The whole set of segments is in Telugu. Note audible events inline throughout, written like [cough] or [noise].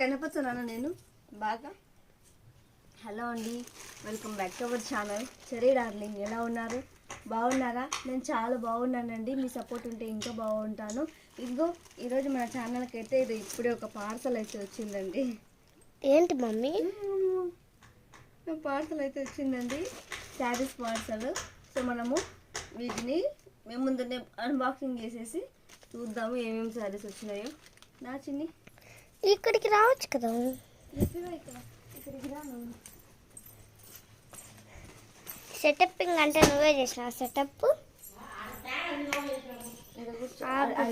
కనపడుతున్నాను నేను? బాగా? హలో అండి welcome back to our channel. Cherry darling ఎలా ఉన్నారు? బాగున్నారా? నేను చాలా బాగున్నానండి మీ సపోర్ట్ ఉంటే ఇంకా బాగుంటాను. ఇదిగో ఈరోజు మన ఛానల్కి అయితే ఇది ఇప్పుడే ఒక పార్సల్ అయితే వచ్చిందండి. ఏంటి మమ్మీ? పార్సల్ అయితే వచ్చిందండి శారీస్ పార్సల్. సో మనము వీటిని మేము ముందునే అన్బాక్సింగ్ చేసేసి చూద్దాము ఏమేమి శారీస్ వచ్చినాయో. నా చిన్ని? ఇక్కడికి రావచ్చు కదా? సెటప్పింగ్ అంటే నువ్వే చేసిన? సెటప్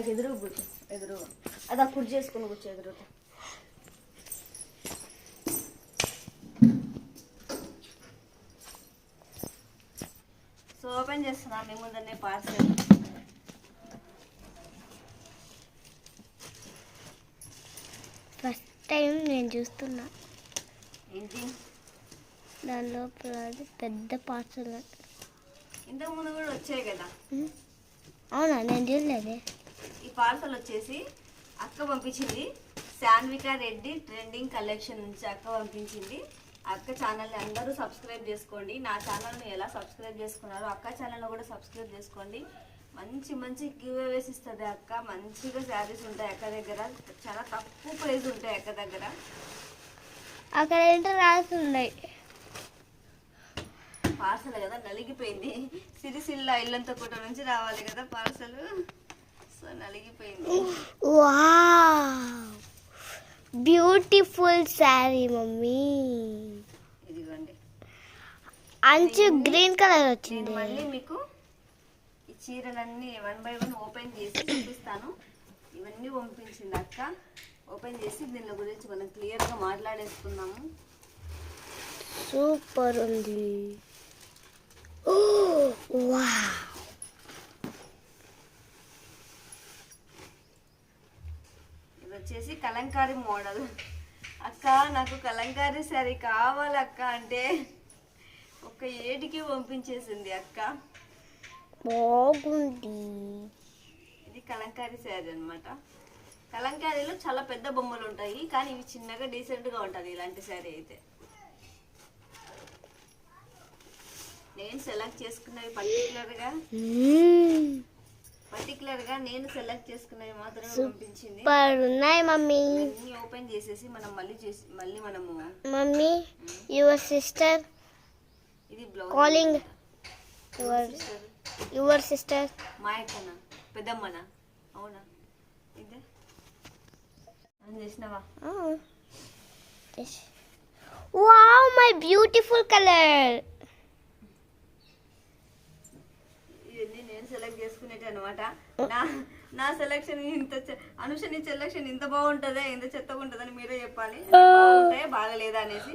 ఎదురు ఎదురు అది ఆ కుర్చీ చేసుకుని కూర్చో ఎదురు సో ఓపెన్ చేస్తున్నా. మీ ముందరనే పార్సల్ ఫస్ట్ టైం నేను చూస్తున్నా. ఏంటి? దాని లోపల అది పెద్ద పార్సల్ ఇంతకు ముందు కూడా వచ్చాయి కదా? అవునా? నేను చూడలేదే. ఈ పార్సల్ వచ్చేసి అక్క పంపించింది. శాన్విక రెడ్డి ట్రెండింగ్ కలెక్షన్ నుంచి అక్క పంపించింది. అక్క ఛానల్ని అందరూ సబ్స్క్రైబ్ చేసుకోండి. నా ఛానల్ని ఎలా సబ్స్క్రైబ్ చేసుకున్నారో అక్క ఛానల్ని కూడా సబ్స్క్రైబ్ చేసుకోండి. మంచి మంచి గివ్ అవేస్ ఇస్తుంది అక్క. మంచిగా శారీస్ ఉంటాయి అక్క దగ్గర. చాలా తక్కువ ప్రైస్ ఉంటాయి అక్క దగ్గర. అక్కడ ఏంటో రాస్తున్నాయి పార్సల్ కదా నలిగిపోయింది. సిరిసిల్ల ఇల్లంతా కూట నుంచి రావాలి కదా పార్సల్ సో నలిగిపోయింది. వా బ్యూటిఫుల్ శారీ మమ్మీ. ఇదిగోండి. అంచు గ్రీన్ కలర్ వచ్చింది. మళ్ళీ మీకు చీరలన్నీ వన్ బై వన్ ఓపెన్ చేసి చూపిస్తాను. ఇవన్నీ పంపించింది అక్క. ఓపెన్ చేసి దీని గురించి మనం క్లియర్గా మాట్లాడేసుకుందాము. సూపర్ ఉంది. ఇది వచ్చేసి కలంకారీ మోడల్. అక్క నాకు కలంకారీ శారీ కావాలి అక్క అంటే ఒక ఏటికి పంపించేసింది అక్క. బాగుంది. ఇది కలంకారీ శారీ అన్నమాట. కలంకారీలో చాలా పెద్ద బొమ్మలు ఉంటాయి కానీ ఇవి చిన్నగా డీసెంట్గా ఉంటుంది ఇలాంటి శారీ అయితే. నేను సెలెక్ట్ చేసుకున్నవి పర్టికులర్గా. పర్టికులర్గా నేను సెలెక్ట్ చేసుకున్నవి మాత్రమే పంపించింది ఉన్నాయి మమ్మీ. అన్ని ఓపెన్ చేసేసి మనం మళ్ళీ చేసి మళ్ళీ మనము మమ్మీ యువర్ సిస్టర్ ఇది blouse calling your your sister. మా అక్కన పెద్దమ్మనా? అవునా? ఇదే? అని చేసినావా? Wow my beautiful colour. ఇవన్నీ నేను సెలెక్ట్ చేసుకునేటి అనమాట నా నా సెలెక్షన్ ఇంత అనుష నీ సెలెక్షన్ ఇంత బాగుంటుందా ఇంత చెత్తగా ఉంటుందని మీరే చెప్పాలి. బాగుంటాయా బాగలేదా అనేసి?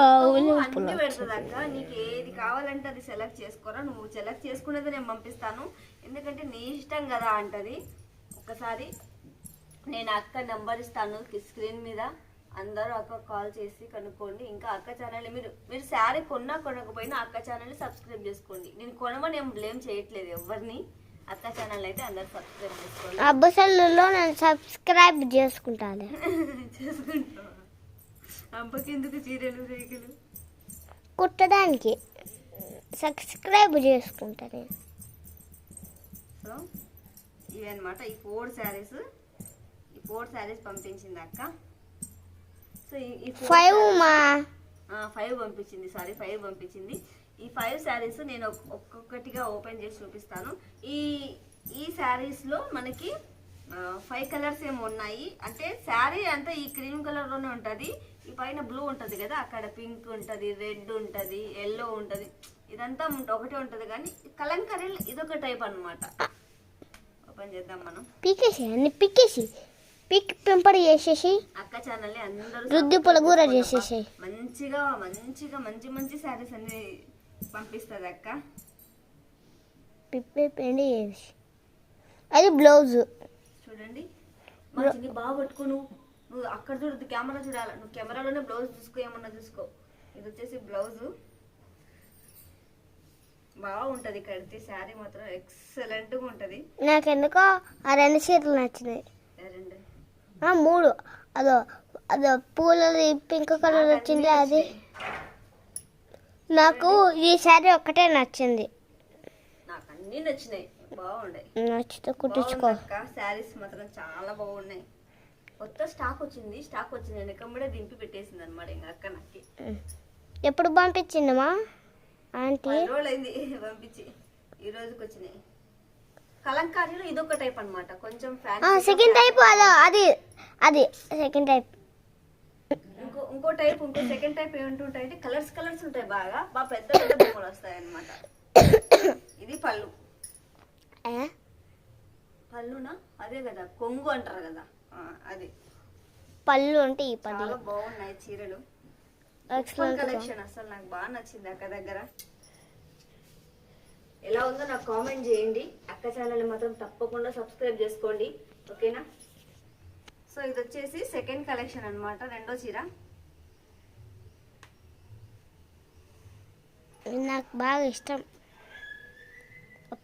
అన్ని పెడుతుంది అక్క నీకు ఏది కావాలంటే అది సెలెక్ట్ చేసుకోరా. నువ్వు సెలెక్ట్ చేసుకునేది నేను పంపిస్తాను. ఎందుకంటే నీ ఇష్టం కదా అంటది. ఒకసారి నేను అక్క నెంబర్ ఇస్తాను స్క్రీన్ మీద. అందరూ అక్క కాల్ చేసి కనుక్కోండి. ఇంకా అక్క ఛానల్ మీరు మీరు శారీ కొన్నా కొనకపోయినా అక్క ఛానల్ని సబ్స్క్రైబ్ చేసుకోండి. నేను కొనమని ఏం బ్లేమ్ చేయట్లేదు ఎవరిని. అక్క ఛానల్ అయితే అందరు సబ్స్క్రైబ్ చేసుకోండి. అబ్బసల్లో నేను సబ్స్క్రైబ్ చేసుకుంటాను [laughs] చేసుకుంటావా? అబ్బకెందుకు చీరలు రేకులు? కుట్టడానికి సబ్స్క్రైబ్ చేసుకుంటా నేను. సో ఇవి అనమాట ఈ ఫోర్ శారీస్. ఈ ఫోర్ శారీస్ పంపించింది అక్క. సో ఈ- ఫైవ్ మా ఫైవ్ పంపించింది సారీ ఫైవ్ పంపించింది. ఈ ఫైవ్ శారీస్ నేను ఒక్- ఒక్కొక్కటిగా ఓపెన్ చేసి చూపిస్తాను. ఈ ఈ శారీస్లో మనకి ఫైవ్ కలర్స్ ఏమో ఉన్నాయి. అంటే శారీ అంతా ఈ క్రీమ్ కలర్లోనే ఉంటుంది. ఈ పైన బ్లూ ఉంటుంది కదా అక్కడ పింక్ ఉంటుంది రెడ్ ఉంటుంది ఎల్లో ఉంటుంది. ఇదంతా ఒకటే ఉంటుంది కానీ కలంకరీ ఇదొక టైప్ అన్నమాట. ఓపెన్ చేద్దాం మనం. పీకేసి అన్ని పీకేసి. పీక్ పెంపడి చేసేసి అక్క ఛానల్ అందరూ రుద్ది పులగూర చేసేసి. మంచిగా మంచిగా మంచి మంచి శారీస్ అన్ని పంపిస్తుంది అక్క. పిప్పి పిండి చేసి అది బ్లౌజ్ చూడండి. బాగా పట్టుకో నువ్వు నువ్వు అక్కడ చూడద్దు కెమెరా చూడాలి. నువ్వు కెమెరాలోనే బ్లౌజ్ చూసుకో ఏమన్నా చూసుకో. ఇది వచ్చేసి బ్లౌజ్ బాగుంటది కడితే శారీ మాత్రం ఎక్సలెంట్గా ఉంటుంది. నాకెందుకో ఆ రెండు చీరలు నచ్చినాయి. మూడు. అదో అదో పూలది పింక్ కలర్ వచ్చింది అది. నాకు ఈ శారీ ఒక్కటే నచ్చింది. నాకు అన్నీ నచ్చినాయి. బాగున్నాయి నచ్చితే కుట్టించుకో. శారీస్ మాత్రం చాలా బాగున్నాయి. కొత్త స్టాక్ వచ్చింది స్టాక్ వచ్చింది నేను ఎక్కడే దింపి పెట్టేసింది అనమాట ఇంకా అక్క నాకు. ఎప్పుడు పంపించిందమ్మా? ఆంటీ? రోజులైంది పంపించి ఈ రోజుకి వచ్చినాయి. కలంకారీలో ఇదొక టైప్ అన్నమాట కొంచెం ఫ్యాన్సీ సెకండ్ టైప్ అదో అది అది సెకండ్ టైప్ ఇంకో ఇంకో టైప్ ఇంకో సెకండ్ టైప్ ఏమంటుంటాయి అంటే కలర్స్ కలర్స్ ఉంటాయి బాగా బాగా పెద్ద పెద్ద బొమ్మలు వస్తాయి అన్నమాట ఇది పళ్ళు. పళ్ళునా? అదే కదా కొంగు అంటారు కదా. అది. పళ్ళు అంటే ఈ పళ్ళు. చాలా బాగున్నాయి చీరలు. ఎక్సలెంట్ కలెక్షన్ అసలు నాకు బాగా నచ్చింది అక్క దగ్గర. ఎలా ఉందో నాకు కామెంట్ చేయండి. అక్క ఛానల్ మాత్రం తప్పకుండా సబ్స్క్రైబ్ చేసుకోండి. ఓకేనా? సో ఇది వచ్చేసి సెకండ్ కలెక్షన్ అన్నమాట రెండో చీర. నాకు బాగా ఇష్టం.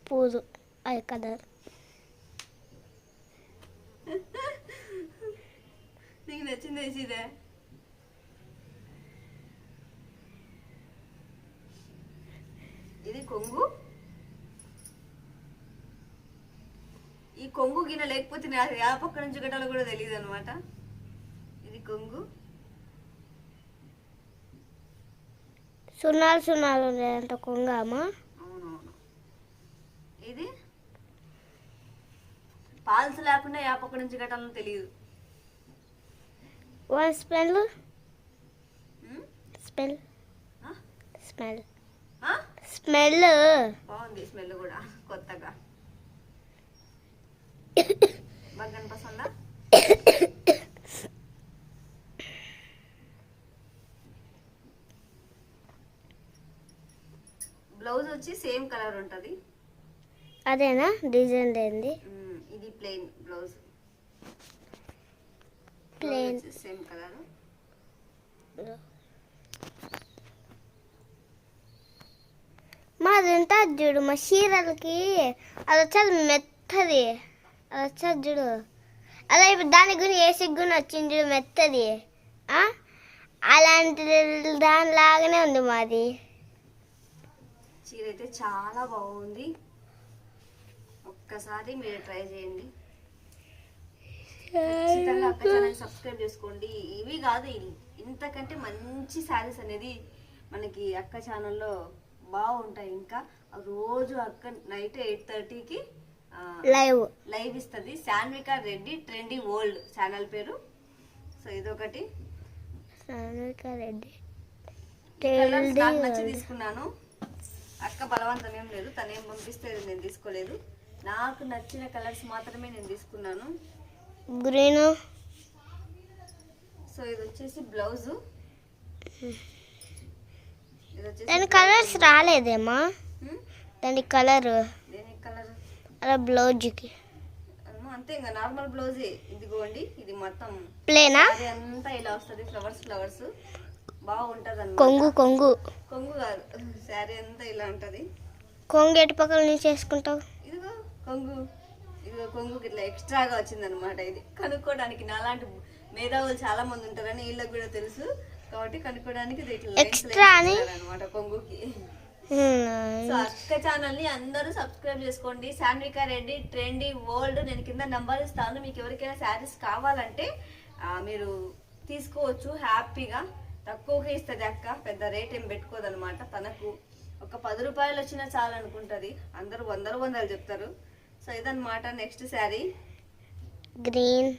పూలు అది కలర్. [laughs] నీకు నచ్చింది చీర ఇది కొంగు. ఈ కొంగు గిన్నె లేకపోతే నాకు ఆ పక్క నుంచి గట్టాలో కూడా తెలియదు అనమాట ఇది కొంగు. సున్నాలు సున్నాలు ఉన్నాయంట కొంగమ్మా అవునవును. ఇది? పాల్స్ లేకుండా ఏ పక్క నుంచి గట్టాలో తెలియదు వన్ స్మెల్ ఉమ్? స్మెల్ ఆ? స్మెల్ ఆ? స్మెల్ బాగుంది స్మెల్ కూడా కొత్తగా. బాగా కనిపిస్తుందా బ్లౌజ్ వచ్చి సేమ్ కలర్ ఉంటది. అదేనా? డిజైన్ ఏంది? ఉమ్, ఇది plain blouse. Plain. Same colour మాది ఉంటుంది చూడు మా చీరలకి అది వచ్చేది మెత్తది అది వచ్చేది చూడు అలా ఇప్పుడు దాని గురించి ఏ సిగ్గుని వచ్చింది చూడు మెత్తది? అలాంటి దానిలాగానే ఉంది మాది చీర అయితే చాలా బాగుంది ఒక్కసారి మీరు ట్రై చేయండి ఖచ్చితంగా అక్క ఛానల్ సబ్స్క్రైబ్ చేసుకోండి. ఇవి కాదు ఇంతకంటే మంచి శారీస్ అనేది మనకి అక్క ఛానల్లో బాగుంటాయి. ఇంకా రోజు అక్క నైట్ ఎయిట్ థర్టీకి లైవ్ లైవ్ ఇస్తుంది. Sanvika Reddy trendy world channel పేరు. సో ఇదొకటి. సానిక రెడ్డి నచ్చి. తీసుకున్నాను. అక్క బలవంతం ఏం లేదు. తనేం పంపిస్తే నేను తీసుకోలేదు. నాకు నచ్చిన కలర్స్ మాత్రమే నేను తీసుకున్నాను. గ్రీన్. సో ఇది వచ్చేసి బ్లౌజ్. దాని కలర్స్ రాలేదేమా? దాని కలర్. కలర్? అలా బ్లౌజ్కి. అంతే ఇంకా నార్మల్ బ్లౌజే. ఇదిగోండి ఇది మొత్తం. ప్లేనా? అంతా ఇలా వస్తుంది ఫ్లవర్స్ ఫ్లవర్స్. బాగుంటది కొంగు కొంగు. కొంగు కాదు శారీ అంతా ఇలా ఉంటది. కొంగు ఎటు పక్కల నుంచి వేసుకుంటావు? ఇదిగో కొంగు. కొంగుకి ఇట్లా ఎక్స్ట్రాగా వచ్చిందనమాట ఇది. కనుక్కోవడానికి నాలాంటి మేధావులు చాలా మంది ఉంటారని వీళ్ళకి కూడా తెలుసు. కాబట్టి కనుక్కోవడానికి ఇది ఇట్లా? అనమాట కొంగుకి. హ్మ్. సో అక్క ఛానల్ని అందరూ సబ్స్క్రైబ్ చేసుకోండి. Sanvika Reddy trendy world. నేను కింద నంబర్ ఇస్తాను. మీకు ఎవరికైనా శారీస్ కావాలంటే మీరు తీసుకోవచ్చు. హ్యాపీగా. తక్కువగా ఇస్తుంది అక్క. పెద్ద రేట్ ఏం పెట్టుకోదన్నమాట. తనకు ఒక పది రూపాయలు వచ్చినా చాలు అనుకుంటది. అందరూ వందలు వందలు చెప్తారు. సో ఇదన్నమాట నెక్స్ట్ శారీ. గ్రీన్.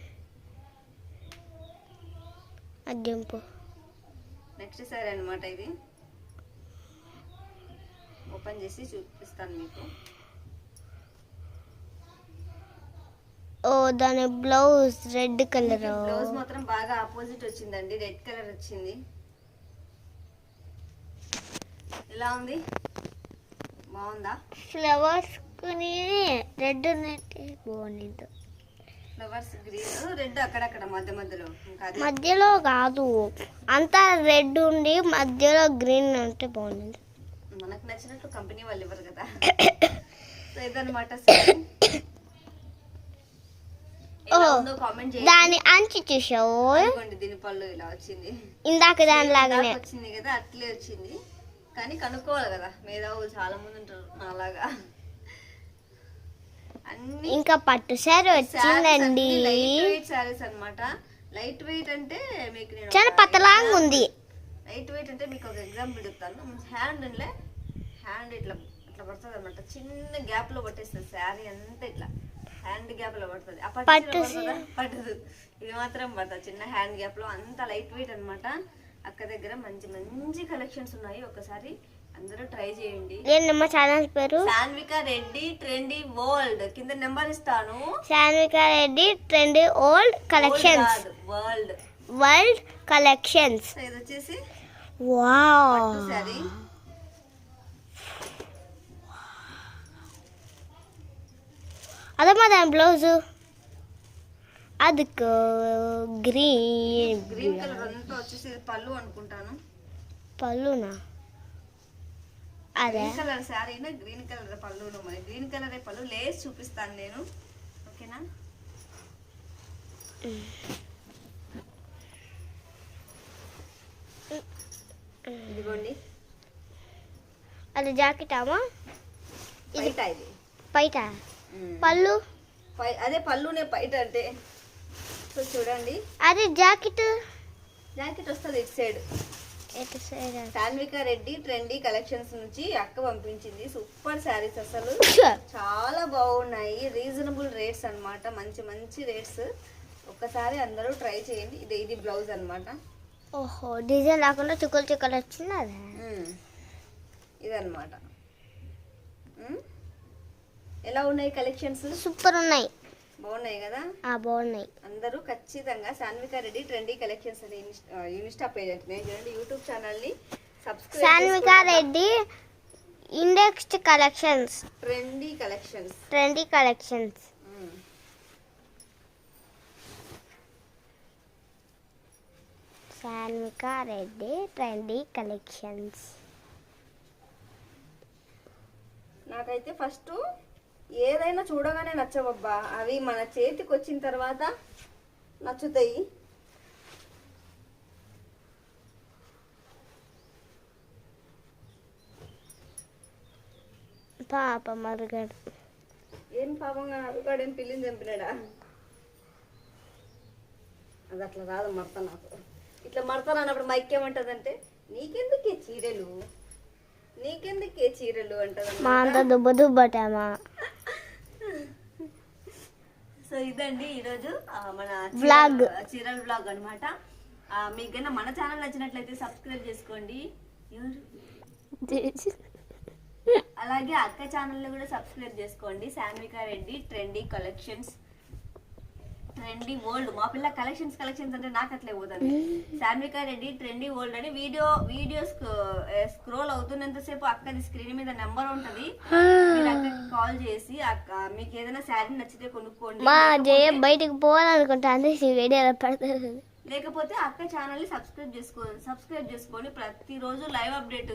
అగ్గింపు నెక్స్ట్ శారీ అన్నమాట ఇది. ఓపెన్ చేసి చూపిస్తాను మీకు. ఓ దాని బ్లౌజ్ రెడ్ కలర్. బ్లౌజ్ మాత్రం బాగా ఆపోజిట్ వచ్చిందండి. రెడ్ కలర్ వచ్చింది. ఎలా ఉంది? బాగుందా? ఫ్లవర్స్ కొని రెడ్ ఉన్నట్టే బాగుంది ఫ్లవర్స్ గ్రీన్ రెడ్ అక్కడక్కడ మధ్య మధ్యలో. మధ్యలో కాదు అంతా రెడ్ ఉండి మధ్యలో గ్రీన్ ఉంటే బాగుంది మనకు నచ్చినట్టు కంపెనీ వాళ్ళు ఇవ్వరు కదా. సో ఇదన్నమాట దాని అంచు చూసావు దీని పళ్ళు ఇలా వచ్చింది. ఇందాక దాని లాగానే వచ్చింది కదా అట్లే వచ్చింది. కానీ కనుక్కోవాలి కదా. మేధావులు చాలా మంది ఉంటారు అలాగా అన్ని ఇంకా పట్టు సారీ వచ్చిందండి. లైట్ వెయిట్ సారీస్ అన్నమాట. లైట్ వెయిట్ అంటే మీకు నేను చాలా పతలాంగా ఉంది. లైట్ వెయిట్ అంటే మీకు ఒక ఎగ్జాంపుల్ చెప్తాను. హ్యాండ్ ఉండే హ్యాండ్ ఇట్లా ఇట్లా పడుతుంది అనమాట చిన్న గ్యాప్లో పట్టేస్తుంది శారీ అంతా ఇట్లా. హ్యాండ్ గ్యాప్లో పడుతుంది. ఆ పట్టు? పట్టదు ఇది మాత్రం పడుతుంది చిన్న హ్యాండ్ గ్యాప్లో అంత లైట్ వెయిట్ అన్నమాట. అక్క దగ్గర మంచి మంచి కలెక్షన్స్ ఉన్నాయి ఒకసారి అందరూ ట్రై చేయండి. ఏంటమ్మా ఛానల్ పేరు? Reddy trendy world. కింద నెంబర్ ఇస్తాను. Sanvika Reddy trend old collections. World world. Collections. ఇది వచ్చేసి వావ్. పట్టు శారీ. అదమ్మా దాని బ్లౌజు. అదుకు గ్రీన్. గ్రీన్ కలర్ అంతా వచ్చేసి పళ్ళు అనుకుంటాను. పళ్ళునా? అదే. గ్రీన్ కలర్ శారీనా గ్రీన్ కలర్ పళ్ళు మరి. గ్రీన్ కలర్ పళ్ళు లేస్ చూపిస్తాను నేను. ఓకేనా? ఇదిగోండి. అది జాకెట్ అమ్మా ఇది బయట పళ్ళు? అదే పళ్ళునే పైట అంటే. చూడండి. అది జాకెట్? జాకెట్ వస్తుంది ఇటు side. Sanvika Reddy trendy collections నుంచి అక్క పంపించింది. సూపర్ శారీస్ అసలు. చాలా బాగున్నాయి. రీజనబుల్ రేట్స్ అన్నమాట. మంచి మంచి రేట్స్. ఒక్కసారి అందరూ ట్రై చేయండి. ఇది ఇది బ్లౌజ్ అన్నమాట. ఓహో డిజైన్ లేకుండా చుక్కలు చుక్కలు వచ్చింది అదే మ్మ్. ఎలా ఉన్నాయి కలెక్షన్స్? సూపర్ ఉన్నాయి. బాగున్నాయి కదా? బాగున్నాయి. అందరూ ఖచ్చితంగా సాన్విక రెడ్డి ట్రెండీ కలెక్షన్స్ అనే ఇన్స్టా పేజ్ అంటే. చూడండి యూట్యూబ్ ఛానల్ని subscribe Sanvika Reddy indexed collections. Trendy collections. Trendy collections. Sanvika Reddy trendy collections. నాకైతే ఫస్ట్ ఏదైనా చూడగానే నచ్చవబ్బా. అవి మన చేతికి వచ్చిన తర్వాత నచ్చుతాయి. పాప మరుగడు ఏం పాపంగా అడుగాడేం పిల్లిని చంపినాడా? అది అట్లా రాదు మడత నాకు. ఇట్లా మడతాను అన్నప్పుడు మా ఎక్కేమంటదంటే నీకెందుకే చీరలు? నీకెందుకే చీరలు? అంటది మా అంత దుబ్బ దుబ్బటామా? సో ఇదండి ఈరోజు మన Vlog. చీరల- బ్లాగ్ అనమాట మీకు కన్నా మన ఛానల్ నచ్చినట్లయితే సబ్స్క్రైబ్ చేసుకోండి? అలాగే అక్క ఛానల్ కూడా సబ్స్క్రైబ్ చేసుకోండి Sanvika Reddy trendy collections trendy world మా పిల్ల కలెక్షన్స్ కలెక్షన్స్ అంటే నాకు అట్లే పోతుంది. సాన్విక రెడ్డి ట్రెండీ వరల్డ్ అని వీడియో వీడియో స్క్రోల్ అవుతున్నంతసేపు అక్కది స్క్రీన్ మీద నెంబర్ ఉంటది. మీరు అక్కకి కాల్ చేసి అక్క మీకు ఏదైనా శారీ నచ్చితే కొనుక్కోండి. మా జయ బయటికి పోవాలనుకుంటా అంటే ఈ వీడియోలో పెడతారు లేకపోతే అక్క ఛానల్ని సబ్స్క్రైబ్ చేసుకో సబ్స్క్రైబ్ చేసుకొని ప్రతిరోజు లైవ్ అప్డేట్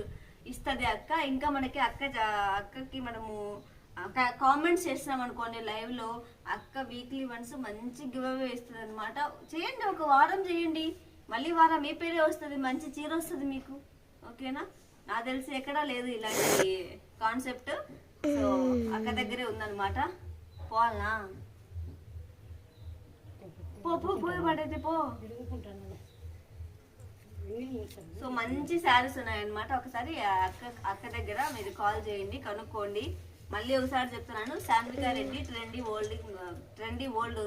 ఇస్తది అక్క. ఇంకా మనకి అక్క అక్కకి మనము కామెంట్స్ చేస్తాం అనుకోండి లైవ్లో అక్క వీక్లీ వన్స్ మంచి గివ్ అవే ఇస్తుంది అనమాట చేయండి ఒక వారం చేయండి. మళ్ళీ వారం మీ పేరే వస్తుంది మంచి చీర వస్తుంది మీకు. ఓకేనా నా? తెలిసి ఎక్కడా లేదు ఇలాంటి కాన్సెప్ట్ సో అక్క దగ్గరే ఉందన్నమాట. పోవాలనా? పో పో పోయి పడైతే పో. సో మంచి శారీస్ ఉన్నాయన్నమాట. ఒకసారి అక్క అక్క దగ్గర మీరు కాల్ చేయండి కనుక్కోండి. మళ్ళీ ఒకసారి చెప్తున్నాను Sanvika Reddy trendy world trendy world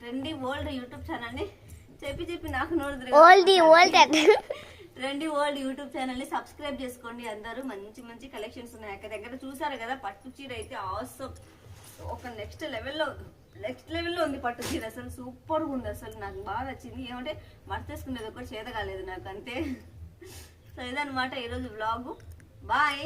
trendy world YouTube ఛానల్ని చెప్పి చెప్పి నాకు old old trendy world YouTube ఛానల్ని సబ్స్క్రైబ్ చేసుకోండి అందరూ మంచి మంచి కలెక్షన్స్ ఉన్నాయి. అక్క దగ్గర చూసారు కదా పట్టు చీర అయితే ఆసమ్ ఒక నెక్స్ట్ లెవెల్లో నెక్స్ట్ లెవెల్లో ఉంది పట్టు చీర అసలు సూపర్గా ఉంది అసలు నాకు బాగా నచ్చింది. ఏమంటే మర్చేసుకునేది ఒకటి చేత కాలేదు నాకు అంతే. సో ఇదన్నమాట ఈరోజు వ్లాగు బాయ్